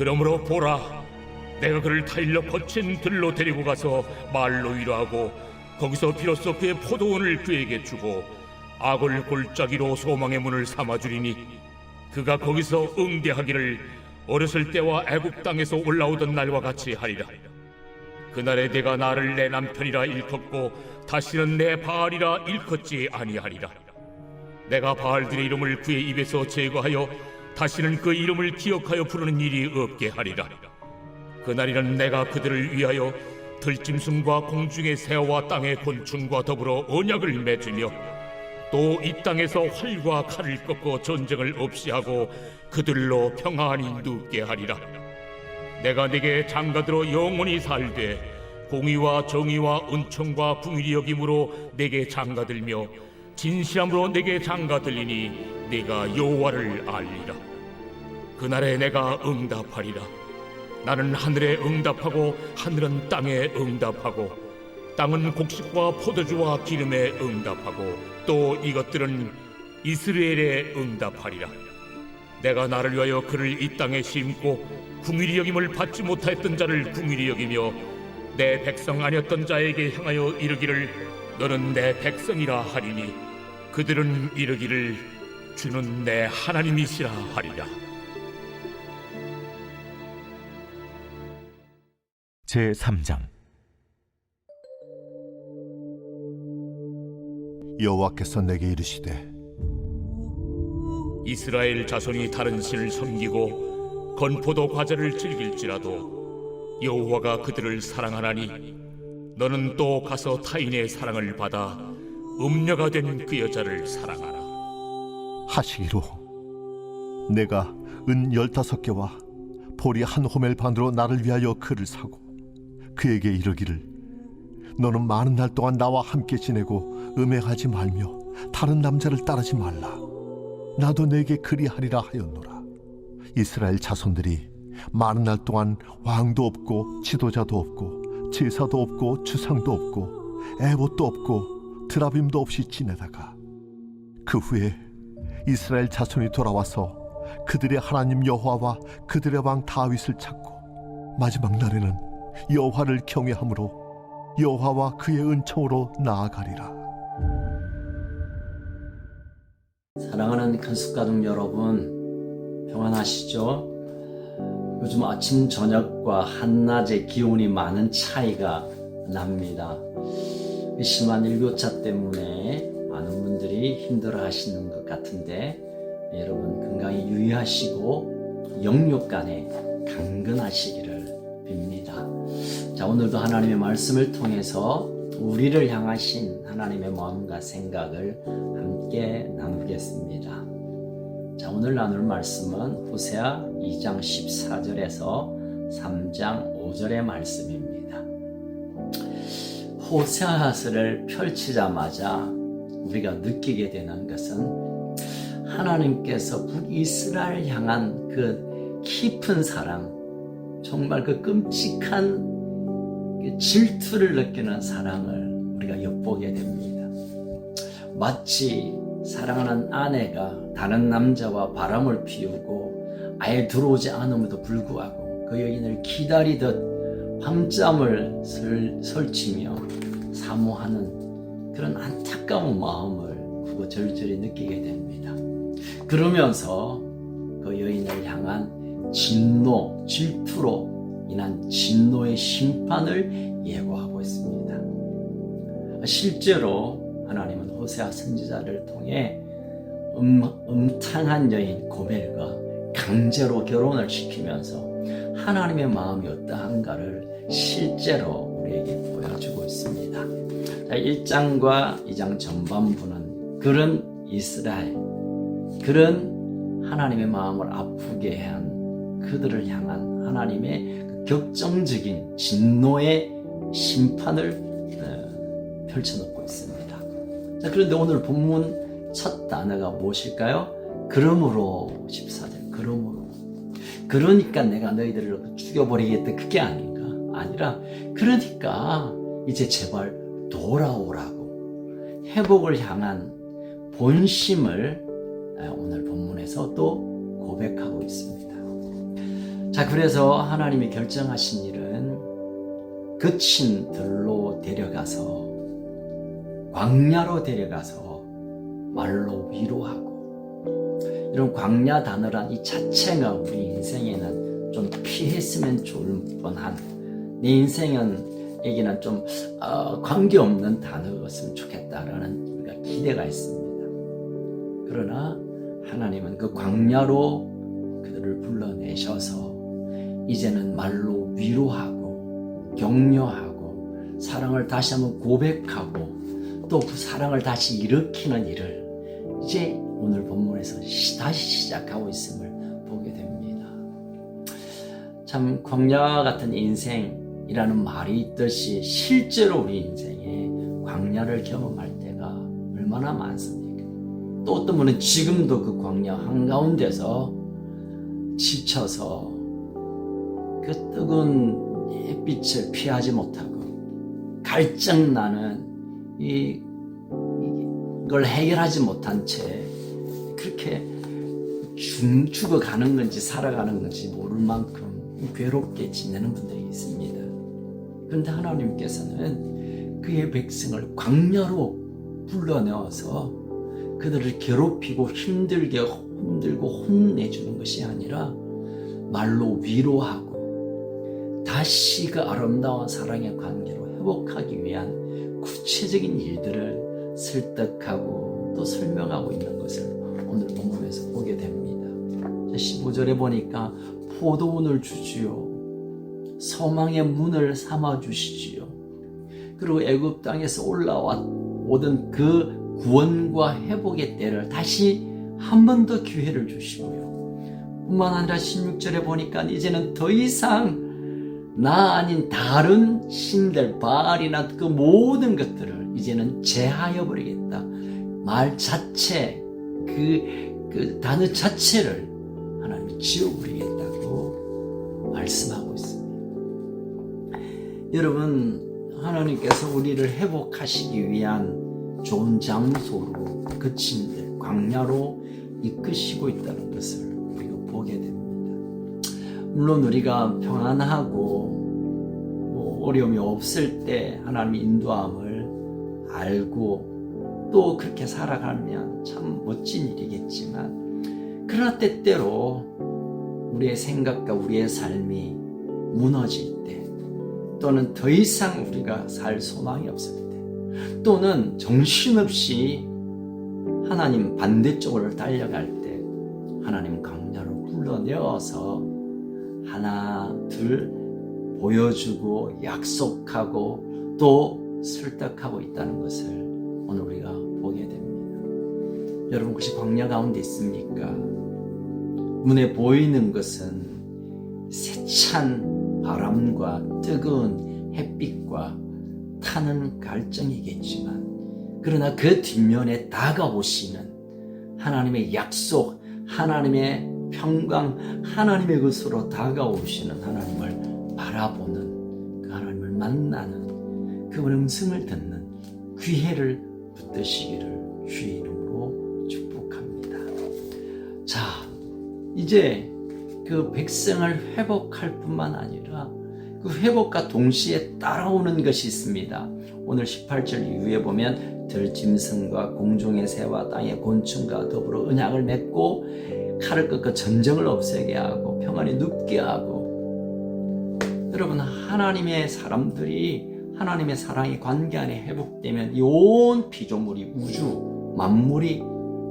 그러므로 보라, 내가 그를 타일러 거친 들로 데리고 가서 말로 위로하고 거기서 비로소 그의 포도원을 그에게 주고 악을 골짜기로 소망의 문을 삼아주리니 그가 거기서 응대하기를 어렸을 때와 애굽 땅에서 올라오던 날과 같이 하리라. 그날에 내가 나를 내 남편이라 일컫고 다시는 내 바알이라 일컫지 아니하리라. 내가 바알들의 이름을 그의 입에서 제거하여 다시는 그 이름을 기억하여 부르는 일이 없게 하리라. 그날이는 내가 그들을 위하여 들짐승과 공중의 새와 땅의 곤충과 더불어 언약을 맺으며 또 이 땅에서 활과 칼을 꺾고 전쟁을 없이 하고 그들로 평안히 눕게 하리라. 내가 네게 장가들어 영원히 살되 공의와 정의와 은총과 궁일이 여김으로 내게 장가들며 진실함으로 내게 장가들리니 내가 여호와를 알리라. 그날에 내가 응답하리라. 나는 하늘에 응답하고 하늘은 땅에 응답하고 땅은 곡식과 포도주와 기름에 응답하고 또 이것들은 이스라엘에 응답하리라. 내가 나를 위하여 그를 이 땅에 심고 궁일이 여김을 받지 못하였던 자를 궁일이 여기며 내 백성 아니었던 자에게 향하여 이르기를 너는 내 백성이라 하리니 그들은 이르기를 주는 내 하나님이시라 하리라. 제 3장 여호와께서 내게 이르시되 이스라엘 자손이 다른 신을 섬기고 건포도 과자를 즐길지라도 여호와가 그들을 사랑하나니 너는 또 가서 타인의 사랑을 받아 음녀가 된 그 여자를 사랑하라 하시기로. 내가 은 열다섯 개와 보리 한 호멜 반으로 나를 위하여 그를 사고 그에게 이르기를 너는 많은 날 동안 나와 함께 지내고 음행하지 말며 다른 남자를 따르지 말라. 나도 내게 그리하리라 하였노라. 이스라엘 자손들이 많은 날 동안 왕도 없고 지도자도 없고 제사도 없고 주상도 없고 애봇도 없고 드라빔도 없이 지내다가 그 후에 이스라엘 자손이 돌아와서 그들의 하나님 여호와와 그들의 왕 다윗을 찾고 마지막 날에는 여호와를 경외함으로 여호와와 그의 은총으로 나아가리라. 사랑하는 큰숙가족 여러분, 평안하시죠? 요즘 아침, 저녁과 한낮의 기온이 많은 차이가 납니다. 이 심한 일교차 때문에 많은 분들이 힘들어 하시는 것 같은데, 여러분 건강히 유의하시고 영육 간에 강건하시기를 빕니다. 자, 오늘도 하나님의 말씀을 통해서 우리를 향하신 하나님의 마음과 생각을 함께 나누겠습니다. 자, 오늘 나눌 말씀은 호세아 2장 14절에서 3장 5절의 말씀입니다. 호세아서를 펼치자마자 우리가 느끼게 되는 것은 하나님께서 북이스라엘 향한 그 깊은 사랑, 정말 그 끔찍한 그 질투를 느끼는 사랑을 우리가 엿보게 됩니다. 마치 사랑하는 아내가 다른 남자와 바람을 피우고 아예 들어오지 않음에도 불구하고 그 여인을 기다리듯 밤잠을 설, 설치며 사모하는 그런 안타까운 마음을 그거 절절히 느끼게 됩니다. 그러면서 그 여인을 향한 진노, 질투로 인한 진노의 심판을 예고하고 있습니다. 실제로 하나님은 호세아 선지자를 통해 음, 음탕한 여인 고멜과 강제로 결혼을 시키면서 하나님의 마음이 어떠한가를 실제로 우리에게 보여주고 있습니다. 자, 1장과 2장 전반부는 그런 이스라엘, 그런 하나님의 마음을 아프게 한 그들을 향한 하나님의 그 격정적인 진노의 심판을 어, 펼쳐놓고 있습니다. 자, 그런데 오늘 본문 첫 단어가 무엇일까요? 그러므로 14절, 그러므로. 그러니까 내가 너희들을 죽여버리겠다. 그게 아닌가? 아니라, 그러니까 이제 제발 돌아오라고. 회복을 향한 본심을 오늘 본문에서 또 고백하고 있습니다. 자, 그래서 하나님이 결정하신 일은 거친 들로 데려가서 광야로 데려가서 말로 위로하고 이런 광야 단어란 이 자체가 우리 인생에는 좀 피했으면 좋을 뻔한 내 인생은 에게는 좀 어, 관계없는 단어였으면 좋겠다라는 우리가 기대가 있습니다. 그러나 하나님은 그 광야로 그들을 불러내셔서 이제는 말로 위로하고 격려하고 사랑을 다시 한번 고백하고 또 그 사랑을 다시 일으키는 일을 이제 오늘 본문에서 시- 다시 시작하고 있음을 보게 됩니다. 참 광야 같은 인생 이라는 말이 있듯이 실제로 우리 인생에 광야를 경험할 때가 얼마나 많습니까? 또 어떤 분은 지금도 그 광야 한가운데서 지쳐서 그 뜨거운 햇빛을 피하지 못하고 갈증나는 이 이걸 해결하지 못한 채 그렇게 죽, 죽어가는 건지 살아가는 건지 모를 만큼 괴롭게 지내는 분들이. 그런데 하나님께서는 그의 백성을 광야로 불러내어서 그들을 괴롭히고 힘들게 힘들고 혼내주는 것이 아니라 말로 위로하고 다시 그 아름다운 사랑의 관계로 회복하기 위한 구체적인 일들을 설득하고 또 설명하고 있는 것을 오늘 본문에서 보게 됩니다. 15절에 보니까 포도원을 주지요. 소망의 문을 삼아 주시지요. 그리고 애굽 땅에서 올라와 오던 그 구원과 회복의 때를 다시 한 번 더 기회를 주시고요. 뿐만 아니라 16절에 보니까 이제는 더 이상 나 아닌 다른 신들 바알이나 그 모든 것들을 이제는 제하여 버리겠다. 말 자체 그, 그 단어 자체를 하나님이 지워버리겠다고 말씀하고 있습니다. 여러분 하나님께서 우리를 회복하시기 위한 좋은 장소로 그친 데 광야로 이끄시고 있다는 것을 우리가 보게 됩니다. 물론 우리가 평안하고 뭐 어려움이 없을 때 하나님의 인도함을 알고 또 그렇게 살아가면 참 멋진 일이겠지만 그러나 때때로 우리의 생각과 우리의 삶이 무너질 때 또는 더 이상 우리가 살 소망이 없을 때 또는 정신없이 하나님 반대쪽으로 달려갈 때 하나님 강야로 불러내어서 하나 둘 보여주고 약속하고 또 설득하고 있다는 것을 오늘 우리가 보게 됩니다. 여러분 혹시 광야 가운데 있습니까? 눈에 보이는 것은 세찬 바람과 뜨거운 햇빛과 타는 갈증이겠지만 그러나 그 뒷면에 다가오시는 하나님의 약속, 하나님의 평강, 하나님의 것으로 다가오시는 하나님을 바라보는 그 하나님을 만나는 그 음성을 듣는 귀회를 붙드시기를 주의 이름으로 축복합니다. 자, 이제 그 백성을 회복할 뿐만 아니라 그 회복과 동시에 따라오는 것이 있습니다. 오늘 18절 이후에 보면 들짐승과 공중의 새와 땅의 곤충과 더불어 언약을 맺고 칼을 꺾어 전쟁을 없애게 하고 평안히 눕게 하고 여러분 하나님의 사람들이 하나님의 사랑의 관계 안에 회복되면 이 온 피조물이 우주 만물이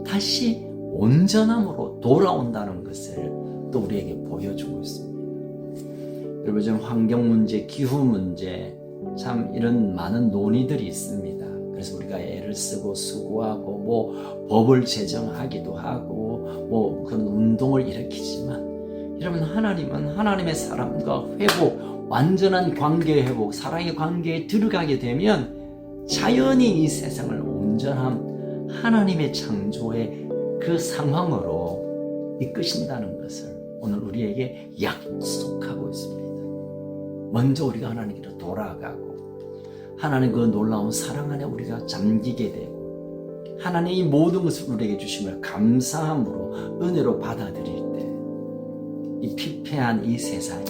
다시 온전함으로 돌아온다는 것을 또 우리에게 보여주고 있습니다. 여러분 지금 환경 문제, 기후 문제 참 이런 많은 논의들이 있습니다. 그래서 우리가 애를 쓰고 수고하고 뭐 법을 제정하기도 하고 뭐 그런 운동을 일으키지만 여러분 하나님은 하나님의 사람과 회복, 완전한 관계 회복, 사랑의 관계에 들어가게 되면 자연히 이 세상을 온전한 하나님의 창조의 그 상황으로 이끄신다는 것을 오늘 우리에게 약속하고 있습니다. 먼저 우리가 하나님께로 돌아가고 하나님 그 놀라운 사랑 안에 우리가 잠기게 되고 하나님 이 모든 것을 우리에게 주심을 감사함으로 은혜로 받아들일 때 이 피폐 황폐한 이 세상이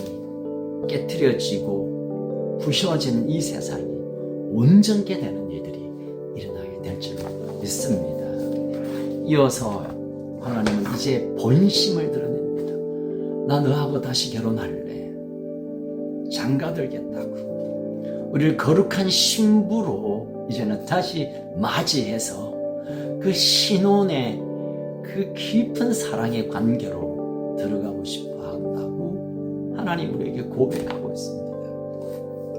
깨트려지고 부셔진 이 세상이 온전케 되는 일들이 일어나게 될 줄로 믿습니다. 이어서 하나님은 이제 본심을 드러냅니다. 나 너하고 다시 결혼할래. 장가들겠다고. 우리를 거룩한 신부로 이제는 다시 맞이해서 그 신혼의 그 깊은 사랑의 관계로 들어가고 싶어 한다고 하나님 우리에게 고백하고 있습니다.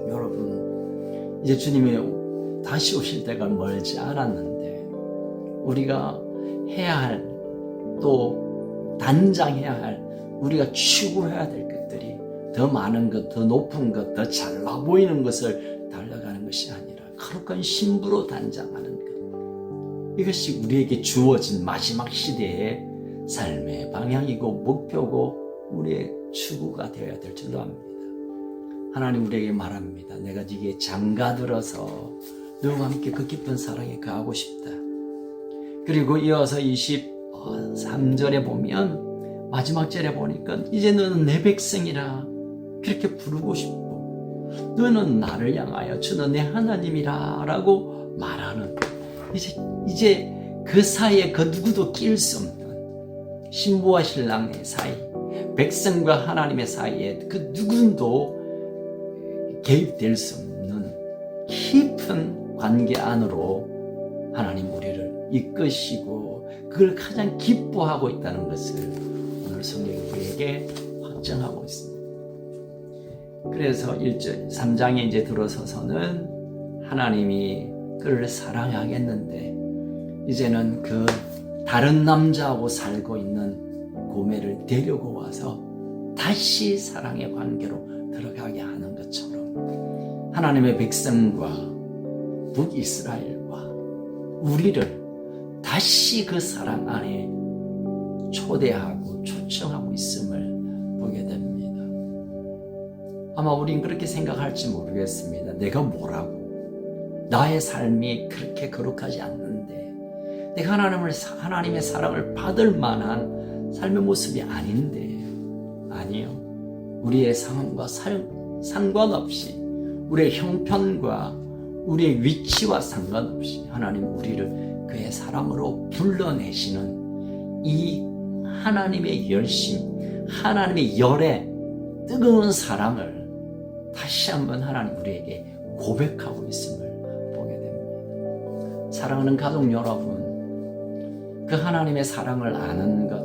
여러분, 이제 주님이 다시 오실 때가 멀지 않았는데 우리가 해야 할 또 단장해야 할 우리가 추구해야 될 것들이 더 많은 것, 더 높은 것, 더 잘나 보이는 것을 달려가는 것이 아니라 거룩한 신부로 단장하는 것. 이것이 우리에게 주어진 마지막 시대의 삶의 방향이고 목표고 우리의 추구가 되어야 될 줄로 압니다. 하나님 우리에게 말합니다. 내가 네게 장가들어서 너와 함께 그 깊은 사랑에 가고 싶다. 그리고 이어서 23절에 보면 마지막 절에 보니까 이제 너는 내 백성이라 그렇게 부르고 싶고 너는 나를 향하여 주는 내 하나님이라 라고 말하는 이제 이제 그 사이에 그 누구도 낄 수 없는 신부와 신랑의 사이 백성과 하나님의 사이에 그 누군도 개입될 수 없는 깊은 관계 안으로 하나님 우리를 이끄시고 그걸 가장 기뻐하고 있다는 것을 오늘 성경이 우리에게 확정하고 있습니다. 그래서 1절, 3장에 이제 들어서서는 하나님이 그를 사랑하겠는데 이제는 그 다른 남자하고 살고 있는 고매를 데리고 와서 다시 사랑의 관계로 들어가게 하는 것처럼 하나님의 백성과 북이스라엘과 우리를 다시 그 사랑 안에 초대하고 있음을 보게 됩니다. 아마 우린 그렇게 생각할지 모르겠습니다. 내가 뭐라고? 나의 삶이 그렇게 거룩하지 않는데, 내가 하나님을, 하나님의 사랑을 받을 만한 삶의 모습이 아닌데, 아니요. 우리의 상황과 상, 상관없이, 우리의 형편과 우리의 위치와 상관없이 하나님 우리를 그의 사랑으로 불러내시는 이 하나님의 열심, 하나님의 열의 뜨거운 사랑을 다시 한번 하나님 우리에게 고백하고 있음을 보게 됩니다. 사랑하는 가족 여러분, 그 하나님의 사랑을 아는 것,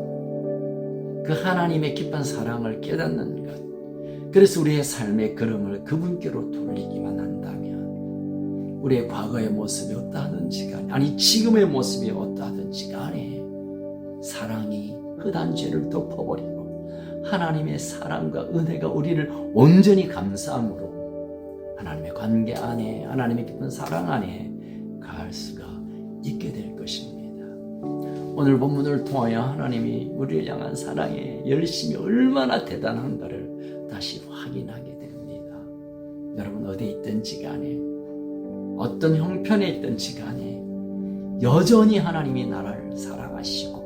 그 하나님의 깊은 사랑을 깨닫는 것, 그래서 우리의 삶의 걸음을 그분께로 돌리기만 한다면, 우리의 과거의 모습이 어떠하든지 간에, 아니, 지금의 모습이 어떠하든지 간에, 사랑이 흑한 죄를 덮어버리고, 하나님의 사랑과 은혜가 우리를 온전히 감사함으로 하나님의 관계 안에 하나님의 깊은 사랑 안에 가할 수가 있게 될 것입니다. 오늘 본문을 통하여 하나님이 우리를 향한 사랑의 열심이 얼마나 대단한가를 다시 확인하게 됩니다. 여러분 어디 있든지 간에 어떤 형편에 있든지 간에 여전히 하나님이 나를 사랑하시고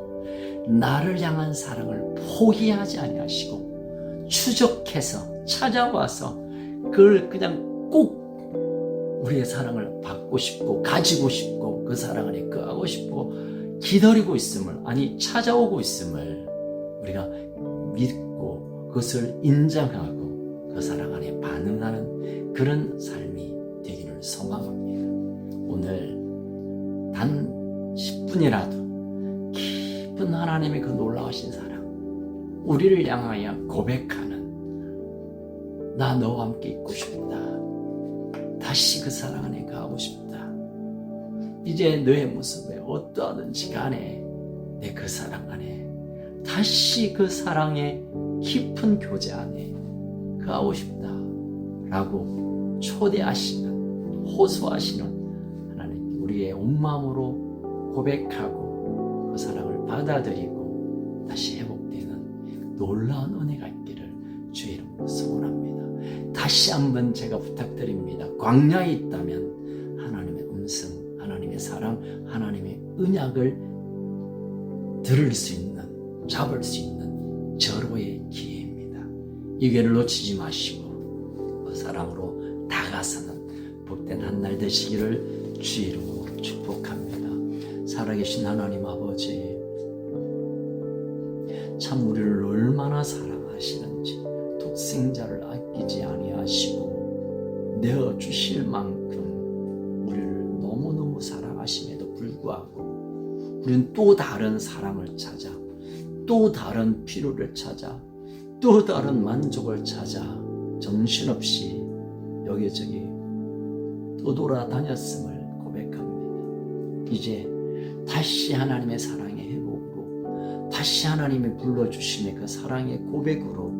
나를 향한 사랑을 포기하지 아니하시고 추적해서 찾아와서 그걸 그냥 꼭 우리의 사랑을 받고 싶고 가지고 싶고 그 사랑 안에 거하고 싶고 기다리고 있음을 아니 찾아오고 있음을 우리가 믿고 그것을 인정하고 그 사랑 안에 반응하는 그런 삶이 되기를 소망합니다. 오늘 단 10분이라도 깊은 하나님의 그 놀라우신 사랑, 우리를 향하여 고백하는 나 너와 함께 있고 싶다. 다시 그 사랑 안에 가고 싶다. 이제 너의 모습에 어떠하든지 간에 내 그 사랑 안에 다시 그 사랑의 깊은 교제 안에 가고 싶다. 라고 초대하시는, 호소하시는 하나님 우리의 온 마음으로 고백하고 받아들이고 다시 회복되는 놀라운 은혜가 있기를 주의 이름으로 소원합니다. 다시 한번 제가 부탁드립니다. 광야에 있다면 하나님의 음성, 하나님의 사랑, 하나님의 은약을 들을 수 있는, 잡을 수 있는 절호의 기회입니다. 이 기회를 놓치지 마시고 그 사랑으로 다가서는 복된 한 날 되시기를 주의로 축복합니다. 살아계신 하나님 아버지 참 우리를 얼마나 사랑하시는지 독생자를 아끼지 아니하시고 내어 주실 만큼 우리를 너무너무 사랑하심에도 불구하고 우리는 또 다른 사랑을 찾아 또 다른 필요를 찾아 또 다른 만족을 찾아 정신없이 여기저기 떠돌아다녔음을 고백합니다. 이제 다시 하나님의 회복으로 다시 하나님이 불러주심의 그 사랑의 고백으로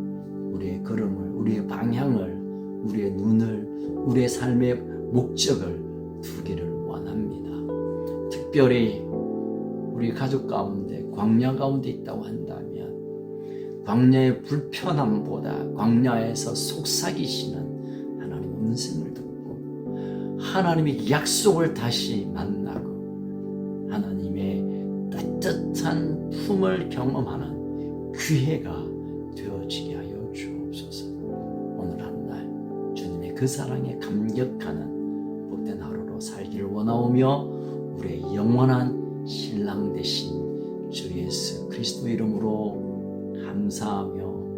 우리의 걸음을 우리의 방향을 우리의 눈을 우리의 삶의 목적을 두기를 원합니다. 특별히 우리 가족 가운데 광야 가운데 있다고 한다면 광야의 불편함보다 광야에서 속삭이시는 하나님 음성을 듣고 하나님의 약속을 다시 만나고 따뜻한 품을 경험하는 기회가 되어지게 하여 주옵소서. 오늘 한 날 주님의 그 사랑에 감격하는 복된 하루로 살기를 원하오며 우리의 영원한 신랑 되신 주 예수 그리스도 이름으로 감사하며.